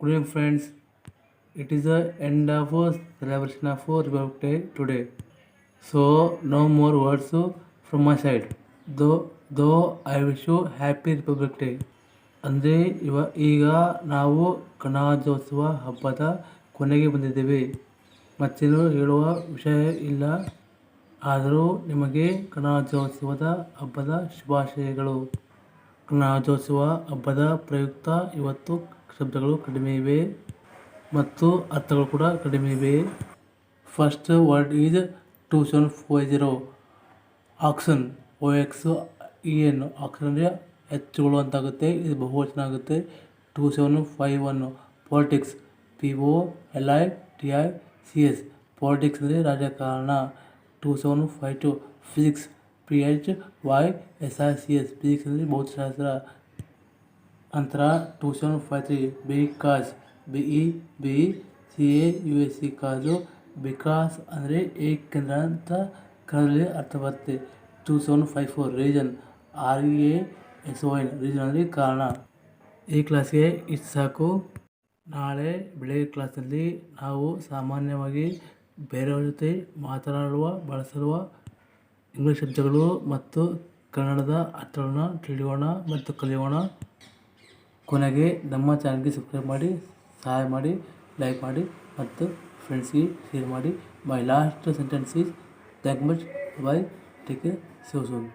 Good evening, friends. It is the end of celebration of Republic Day today. So, no more words from my side. Though, though I wish you happy Republic Day. ಅಂದರೆ ಇವ ಈಗ ನಾವು ಗಣರಾಜ್ಯೋತ್ಸವ ಹಬ್ಬದ ಕೊನೆಗೆ ಬಂದಿದ್ದೇವೆ ಮತ್ತೇನು ಹೇಳುವ ವಿಷಯ ಇಲ್ಲ ಆದರೂ ನಿಮಗೆ ಗಣರಾಜ್ಯೋತ್ಸವದ ಹಬ್ಬದ ಶುಭಾಶಯಗಳು ಗಣರಾಜ್ಯೋತ್ಸವ ಹಬ್ಬದ ಪ್ರಯುಕ್ತ ಇವತ್ತು ಶಬ್ದಗಳು ಕಡಿಮೆ ಇವೆ ಮತ್ತು ಅರ್ಥಗಳು ಕೂಡ ಕಡಿಮೆ ಇವೆ. First word is two seven four zero oxen O X E N oxen ಅಂದರೆ ಹೆಚ್ಚುಗಳು ಅಂತಾಗುತ್ತೆ, ಇದು ಬಹುವಚನ ಆಗುತ್ತೆ. Two seven five one politics P O L I T I C S politics ಅಂದರೆ ರಾಜಕಾರಣ. Two seven five two physics P H Y S I C S physics ಅಂದರೆ ಭೌತಶಾಸ್ತ್ರ. ನಂತರ two seven five three because B E, B C A, U S C cause because ಅಂದರೆ ಏಕೆಂದರೆ ಅಂತ ಕನ್ನಡದಲ್ಲಿ ಅರ್ಥ ಬರುತ್ತೆ. Two seven five four reason R E S O N reason ಅಂದರೆ ಕಾರಣ. ಈ ಕ್ಲಾಸ್ಗೆ ಇಷ್ಟು ಸಾಕು. ನಾಳೆ ಬೆಳಗ್ಗೆ ಕ್ಲಾಸಲ್ಲಿ ನಾವು ಸಾಮಾನ್ಯವಾಗಿ ಬೇರೆಯವ್ರ ಜೊತೆ ಮಾತನಾಡುವ ಬಳಸಿರುವ ಇಂಗ್ಲೀಷ್ ಶಬ್ದಗಳು ಮತ್ತು ಕನ್ನಡದ ಅರ್ಥಗಳನ್ನು ತಿಳಿಯೋಣ ಮತ್ತು ಕಲಿಯೋಣ. ಕೊನೆಗೆ ನಮ್ಮ ಚಾನಲ್ಗೆ ಸಬ್ಸ್ಕ್ರೈಬ್ ಮಾಡಿ, ಸಹಾಯ ಮಾಡಿ ಲೈಕ್ ಮಾಡಿ ಮತ್ತು ಫ್ರೆಂಡ್ಸ್ಗೆ ಶೇರ್ ಮಾಡಿ. My last sentence is thank much bye take care so soon